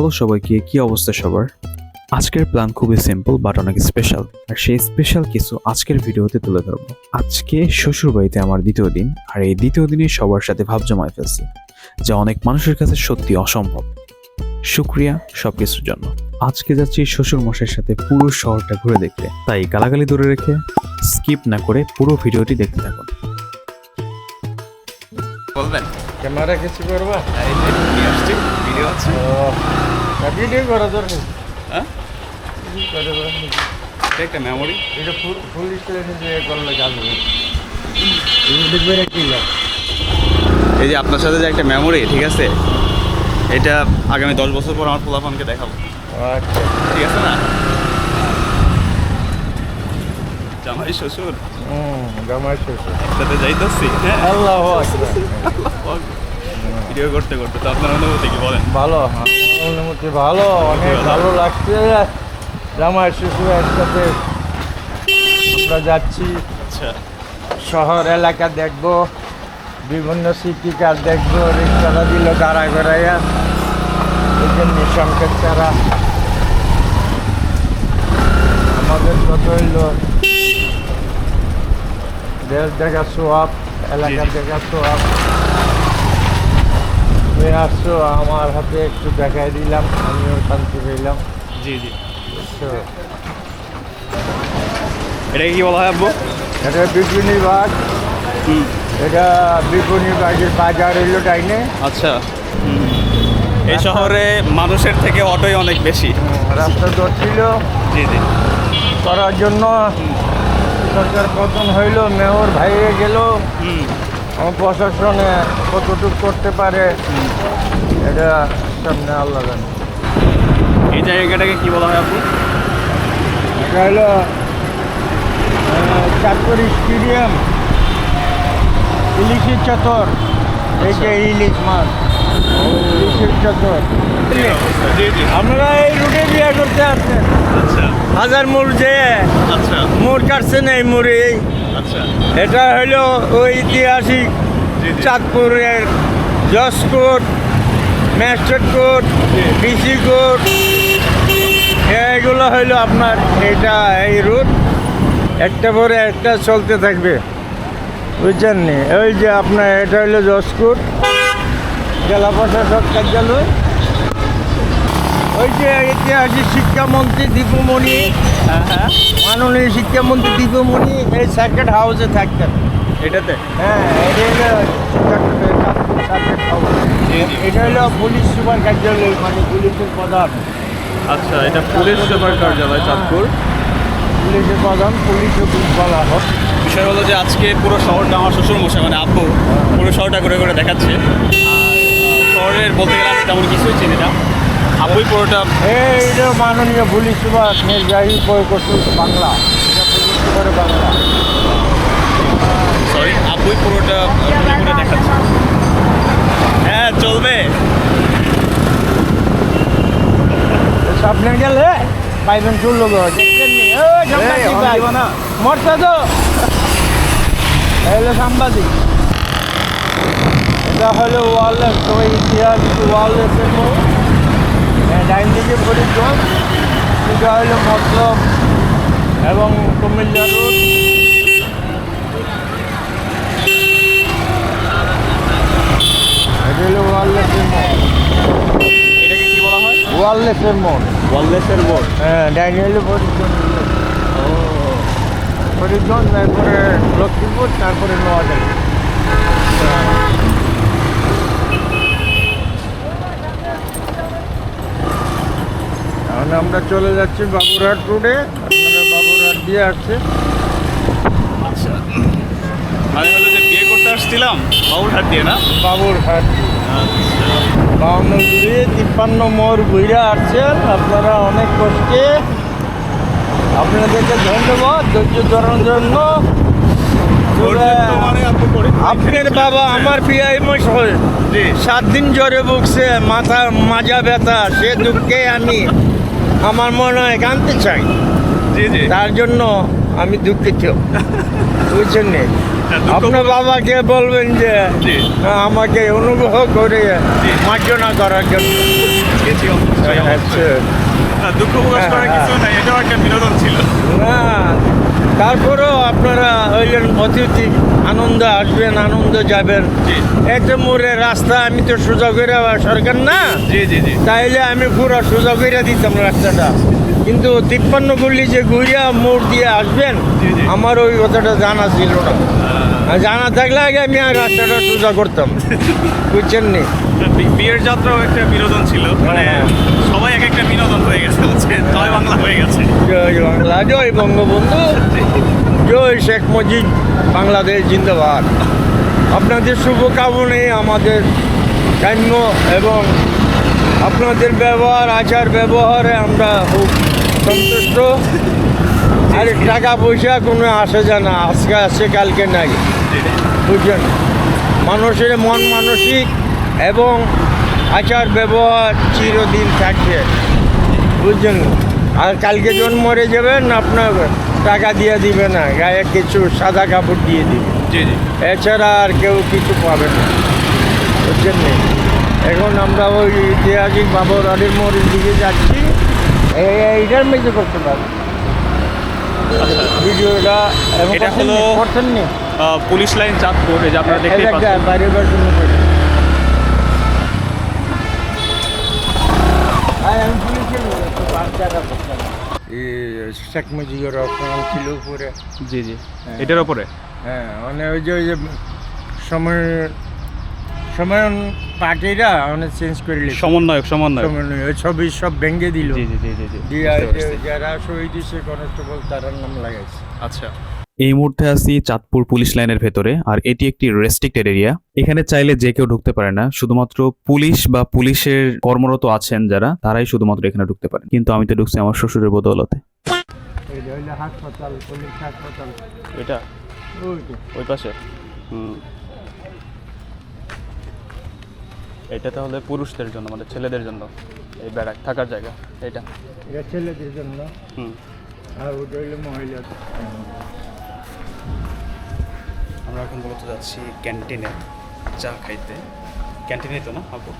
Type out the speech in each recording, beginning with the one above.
Hello সবাইকে কি অবস্থা সবার? আজকের প্ল্যান খুবই সিম্পল বাট অনেক স্পেশাল আর সেই স্পেশাল কিছু আজকের ভিডিওতে তুলে ধরবো। আজকে শ্বশুর বাড়িতে আমার দ্বিতীয় দিন আর এই দ্বিতীয় দিনে সবার সাথে ভাব জমায় ফেলছি যা অনেক মানুষের কাছে সত্যি অসম্ভব। শুক্রিয়া সবকিছুর জন্য। আজকে যাচ্ছি শ্বশুর মশাইয়ের সাথে পুরো শহরটা ঘুরে দেখতে। তাই গালাগালি ধরে রেখে স্কিপ না করে পুরো ভিডিওটি দেখতে থাকুন। বলবেন? ক্যামেরা কিছু করবা? এই যে ভিডিও আছে। ভিডিও করা দরকার হ্যাঁ? একটা মেমোরি এটা ফুল ফুল যে করলে কাজ হবে এই যে আপনার সাথে যে একটা মেমোরি ঠিক আছে? এটা আগামী দশ বছর পর আমার পোলাপানকে দেখাবো। আচ্ছা। ঠিক আছে না? জামাই শ্বশুর। জামাই শ্বশুর। একসাথে যাইতেছি হ্যাঁ? আল্লাহ ভিডিও করতে করতে তো আপনার অনুভূতি কি বলেন? ভালো আমার অনুমতি ভালো অনেক ভালো লাগছে। জামাই শ্বশুর একসাথে আমরা যাচ্ছি। আচ্ছা। শহর এলাকা দেখব বিভিন্ন সিটি কার দেখব রিক্সাটা দিল দাঁড়া করাইয়া এই জন্য সংকেত ছাড়া আমাদের কত হইল দেশ দেখা সোয়াব এলাকা দেখা সোয়াব। তুমি আসছো আমার হাতে একটু দেখাই দিলাম আমিও শান্তি পেলাম। জি জি? এটাকে কি বলা হয় আব্বু? এটা বিপিনী বাগ। এটা বিপণী বাগের বাজার হইল ডাইনে। আচ্ছা। এই শহরে মানুষের থেকে অটোই অনেক বেশি। রাস্তা ধরছিল জি জি। করার জন্য সরকার পতন হইল মেয়র ভাইয়ে গেল। প্রশাসনে কতটুকু করতে পারে এটা সামনে আল্লাহ জানে। এই জায়গাটাকে কি বলা হয় আপু এটা হলো চাঁদপুর স্টেডিয়াম ইলিশের চত্বর এই যে ইলিশ মাছ ইলিশের চত্বর। আমরা এই রুটে বিয়ে করতে আসছেন। আচ্ছা। হাজার মোড় যে আচ্ছা। মোড় কাটছেন এই মোড়ে। আচ্ছা এটা হলো ঐতিহাসিক চাঁদপুরের কোর্ট ডিসি কোর্ট এগুলো হইল আপনার এটা এই রুট। একটা পরে একটা চলতে থাকবে। বুঝছেন নি? ওই যে আপনার এটা হইল কোর্ট জেলা প্রশাসক কার্যালয়। ওই যে ঐতিহাসিক শিক্ষামন্ত্রী দীপুমণি মাননীয় শিক্ষামন্ত্রী দীপুমণি এই সার্কেট হাউসে থাকতেন। এটাতে? হ্যাঁ এটা হলো সার্কেট হাউস। এটা পুলিশ সুপার কার্যালয় মানে পুলিশের প্রধান। আচ্ছা এটা পুলিশ সুপার কার্যালয় চাঁদপুর। পুলিশের প্রধান পুলিশ বলা হোক বিষয় হলো যে আজকে পুরো শহরটা আমার শ্বশুর মশাই মানে আব্বু পুরো শহরটা ঘুরে ঘুরে দেখাচ্ছে। শহরের বলতে গেলে আমি তেমন কিছুই চিনি না। আব্বুই পুরোটা। এইটা মাননীয় পুলিশ সুপার নির্বাহী পরিকর্ষণ বাংলা। সুপারের বাংলা। সরি আব্বুই পুরোটা দেখাচ্ছে। হ্যাঁ চলবে। সামনে গেলে পাইবেন চুল গো দেখছেন নি? ও, সাংবাদিক ভাই। মরছে তো। এলো সাংবাদিক। এটা হলো ওয়ারলেস তো ইতিহাস হ্যাঁ, ডাইন দিকে ফরিদগঞ্জ হলো মতলব এবং কুমিল্লা রোড এটা হলো ওয়ারলেসের মোড়। এটাকে কি বলা হয়? ওয়ারলেসের মোড়। ওয়াললেসের মোড়। হ্যাঁ ডাইন হলো ফরিদগঞ্জ ও। ফরিদগঞ্জ তারপরে লক্ষ্মীপুর তারপরে নোয়াখালী। এখন আমরা চলে যাচ্ছি বাবুরহাট রোডে আপনারা বাবুরহাট দিয়ে আসছে। আচ্ছা। হলো যে বিয়ে করতে আসছিলাম বাবুরহাট দিয়ে না? বাবুরহাট বাউন্ন তিপ্পান্ন মোড় ঘুরে আসছেন। আপনারা অনেক কষ্টে আপনাদেরকে ধন্যবাদ ধৈর্য ধরার জন্য। মানে আপনার বাবা আমার সাত দিন জ্বরে ভুগছে মাথা মাজা ব্যথা সে দুঃখে আমি আমার মনে হয় কানতে চাই। জি জি। তার জন্য আমি দুঃখিত। বুঝছেন? দুঃখ আপনার বাবাকে বলবেন যে আমাকে অনুগ্রহ করে মার্জনা করার জন্য। আচ্ছা। না, দুঃখ প্রকাশ করার হ্যাঁ, কিছু নাই এটাও একটা বিনোদন ছিল। না তারপরেও আপনারা হইলেন অতিথি আনন্দ আসবেন আনন্দ যাবেন। এত মোড়ে রাস্তা আমি তো সোজা করে সরকার না? জি জি জি। তাইলে আমি পুরো সোজা করে দিতাম রাস্তাটা। কিন্তু তিপ্পান্ন গল্লি যে ঘুরিয়া মোড় দিয়ে আসবেন। আমার ওই কথাটা জানা ছিল না। জানা থাকলে আগে আমি আর রাস্তাটা সোজা করতাম। বুঝছেন নি? বিয়ের যাত্রাও একটা বিনোদন ছিল। মানে হ্যাঁ। সবাই এক একটা বিনোদন হয়ে গেছে জয় বাংলা হয়ে গেছে। জয় বাংলা জয় বঙ্গবন্ধু জয় শেখ মুজিব বাংলাদেশ জিন্দাবাদ। আপনাদের শুভকামনায় আমাদের কাম্য এবং আপনাদের ব্যবহার আচার ব্যবহারে আমরা খুব সন্তুষ্ট। আর টাকা পয়সা কোনো আসে যায় না আজকে আসছে কালকে নাই। বুঝছেন? মানুষের মন মানসিক এবং আচার ব্যবহার চিরদিন থাকবে। বুঝছেন? আর কালকে যখন মরে যাবেন আপনার টাকা দিয়ে দিবে না গায়ে কিছু সাদা কাপড় দিয়ে দিবে। এছাড়া আর কেউ কিছু পাবে না। বুঝছেন? এখন আমরা ওই ঐতিহাসিক বাবর আলীর মোড়ের দিকে যাচ্ছি। এই এইটার মধ্যে করতে পারব। ভিডিওটা এটা? হলো- পুলিশ লাইন চাঁদপুর এই যে আপনারা একটা পাচ্ছেন শেখ মুজিবুর রহমান ছিল উপরে। জি জি। এটার উপরে হ্যাঁ মানে ওই যে ওই যে সময় সময়ন পার্টিরা অনেক চেঞ্জ করে লিখছে সমন্বয়ক সমন্বয়ক। সমন্বয় ওই ছবি সব ভেঙে দিল। জি জি জি জি জি। দিয়ে। যারা শহীদ হয়েছে কনস্টেবল তার নাম লাগাইছে। আচ্ছা। এই মুহূর্তে আছি চাঁদপুর পুলিশ লাইনের ভেতরে আর এটি একটি রেস্ট্রিক্টেড এরিয়া এখানে চাইলে যে কেউ ঢুকতে পারে না। শুধুমাত্র পুলিশ বা পুলিশের কর্মরত আছেন যারা তারাই শুধুমাত্র এখানে ঢুকতে পারেন। কিন্তু আমি তো ঢুকছি আমার শ্বশুরের বদৌলতে। হাসপাতাল পুলিশ হাসপাতাল। এটা? ওই পাশে? হুম। এটা তাহলে পুরুষদের জন্য মানে ছেলেদের জন্য এই ব্যারাক থাকার জায়গা এটা এটা ছেলেদের জন্য। হুম। আর ওটা হইল মহিলা আমরা এখন মূলত যাচ্ছি ক্যান্টিনে চা খাইতে। ক্যান্টিনে তো না আপু?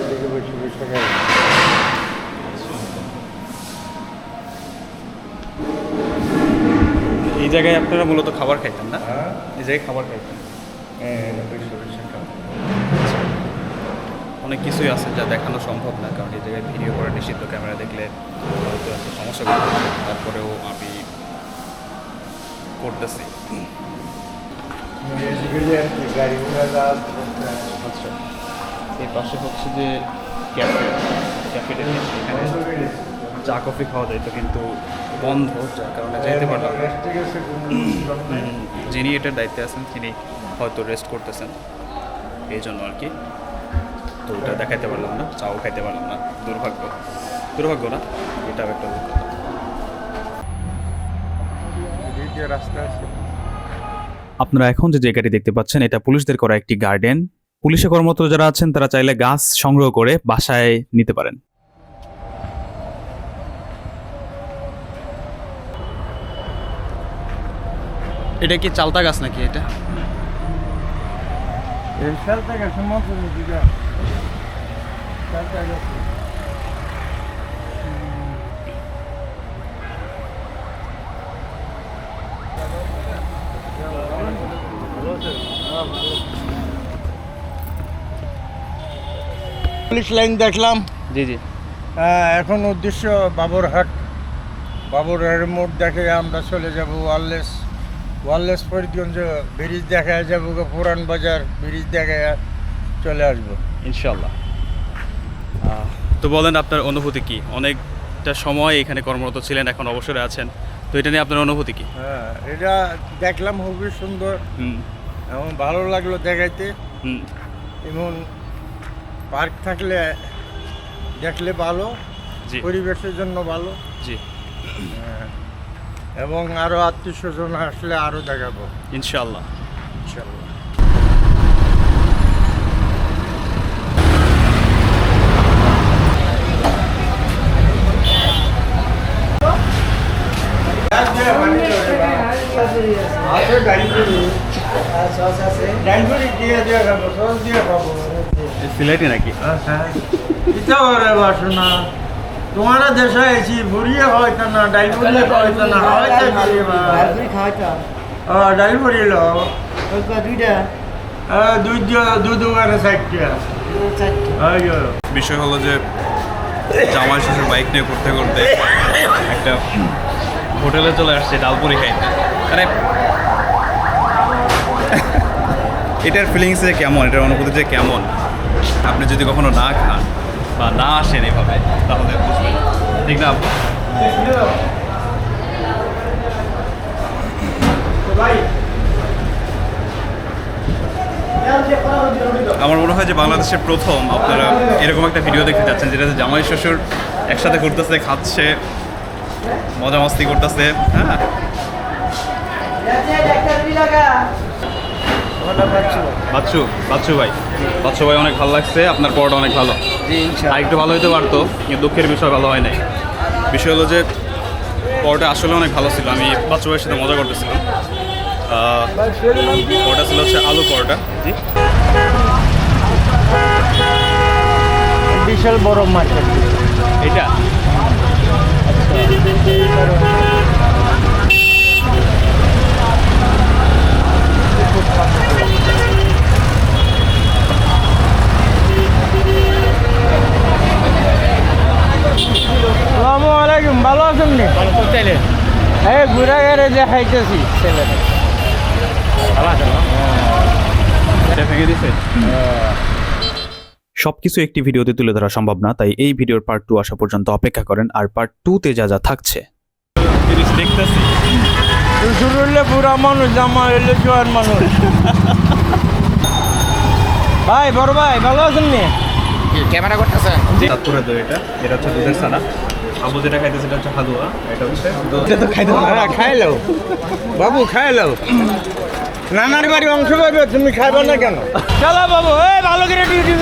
এদিকে বসে বসে খাই। এই জায়গায় আপনারা মূলত খাবার খাইতেন না? হ্যাঁ? এই জায়গায় খাবার খাইতেন। হ্যাঁ, খাই। অনেক কিছুই আছে যা দেখানো সম্ভব না কারণ এই জায়গায় ভিডিও করা নিষিদ্ধ ক্যামেরা দেখলে হয়তো একটা সমস্যা তারপরেও আমি করতেছি। আচ্ছা। এই পাশে হচ্ছে যে ক্যাফে ক্যাফেটা এখানে চা কফি খাওয়া যায় তো কিন্তু বন্ধ, যার কারণে যেতে পারলাম যিনি এটার দায়িত্বে আছেন, তিনি হয়তো রেস্ট করতেছেন। এই জন্য আর কি। তো ওটা দেখাইতে পারলাম না, চাও খাইতে পারলাম না। দুর্ভাগ্য। দুর্ভাগ্য না, এটাও একটা রাস্তা আপনারা এখন যে জায়গাটি দেখতে পাচ্ছেন, এটা পুলিশদের করা একটি গার্ডেন পুলিশে কর্মরত যারা আছেন, তারা চাইলে গাছ সংগ্রহ করে বাসায় নিতে পারেন। এটা কি চালতা গাছ নাকি এটা? পুলিশ লাইন দেখলাম। জি জি। হ্যাঁ, এখন উদ্দেশ্য বাবরহাট। বাবরহাটের মোড় দেখে আমরা চলে যাব ওয়ারলেস ওয়ারলেস ফরিদগঞ্জ ব্রিজ দেখা যাব গো পুরান বাজার ব্রিজ দেখা চলে আসব। ইনশাল্লাহ তো বলেন আপনার অনুভূতি কি? অনেকটা সময় এখানে কর্মরত ছিলেন এখন অবসরে আছেন। তো এটা নিয়ে আপনার অনুভূতি কি? হ্যাঁ এটা দেখলাম খুবই সুন্দর। হুম। এবং ভালো লাগল দেখাইতে। হুম। এবং পার্ক থাকলে দেখলে ভালো জি। পরিবেশের জন্য ভালো। জি। হ্যাঁ। এবং আরও আত্মীয় স্বজন আসলে আরও দেখাবো। ইনশাল্লাহ ইনশাল্লাহ সিলেটি নাকি? তোমারা দেশে আইছি ভরিয়ে হয়তো না ডাইল ভরিয়ে হয়তো না হয়তো ডাইল ভরিয়ে লো। দুই দুই দোকানে সাইডটা বিষয় হলো যে জামাই শ্বশুর বাইক নিয়ে করতে করতে একটা হোটেলে চলে আসছে ডালপুরি খাইতে। মানে এটার ফিলিংস যে কেমন? এটার অনুভূতি যে কেমন? আপনি যদি কখনো না খান বা না আসেন এভাবে তাহলে বুঝবেন। ঠিক না? আমার মনে হয় যে বাংলাদেশের প্রথম আপনারা এরকম একটা ভিডিও দেখতে যাচ্ছেন যেটাতে জামাই শ্বশুর একসাথে ঘুরতেছে খাচ্ছে মজা মস্তি করতেছে হ্যাঁ? বাচ্চু বাচ্চু ভাই। বাচ্চু ভাই অনেক ভালো লাগছে। আপনার পরোটা অনেক ভালো। আর একটু ভালো হতে পারতো কিন্তু দুঃখের বিষয় ভালো হয় নাই। বিষয় হলো যে পরোটা আসলে অনেক ভালো ছিল। আমি বাচ্চু ভাইয়ের সাথে মজা করতেছিলাম। পরোটা ছিল হচ্ছে আলু পরোটা। জি। বিশাল বড় মার্কেট এটা? আসসালামু আলাইকুম ভালো আছেন নি এই ঘুরে গেড়ে খাইতেছি ছেলেটা ভেঙে দিছে? সবকিছু একটি ভিডিওতে তুলে ধরা সম্ভব না তাই এই ভিডিওর পার্ট টু আসা পর্যন্ত অপেক্ষা করেন আর পার্ট টুতে যা যা থাকছে। দেখতেছি। শ্বশুর হইলে বুড়া মানুষ জামা হইলে জোয়ার মানুষ। ভাই বড় ভাই ভালো আছেন নি? ক্যামেরা করতেছেন? এটা এটা হচ্ছে দুধের সানা আবু যেটা খাইতে সেটা হচ্ছে হালুয়া এটা হচ্ছে দুধ। হ্যাঁ খাই লও। বাবু খাই লও। নানার বাড়ি অংশ পাবে তুমি খাইবা না কেন? চলো বাবু এই ভালো করে ডিউটি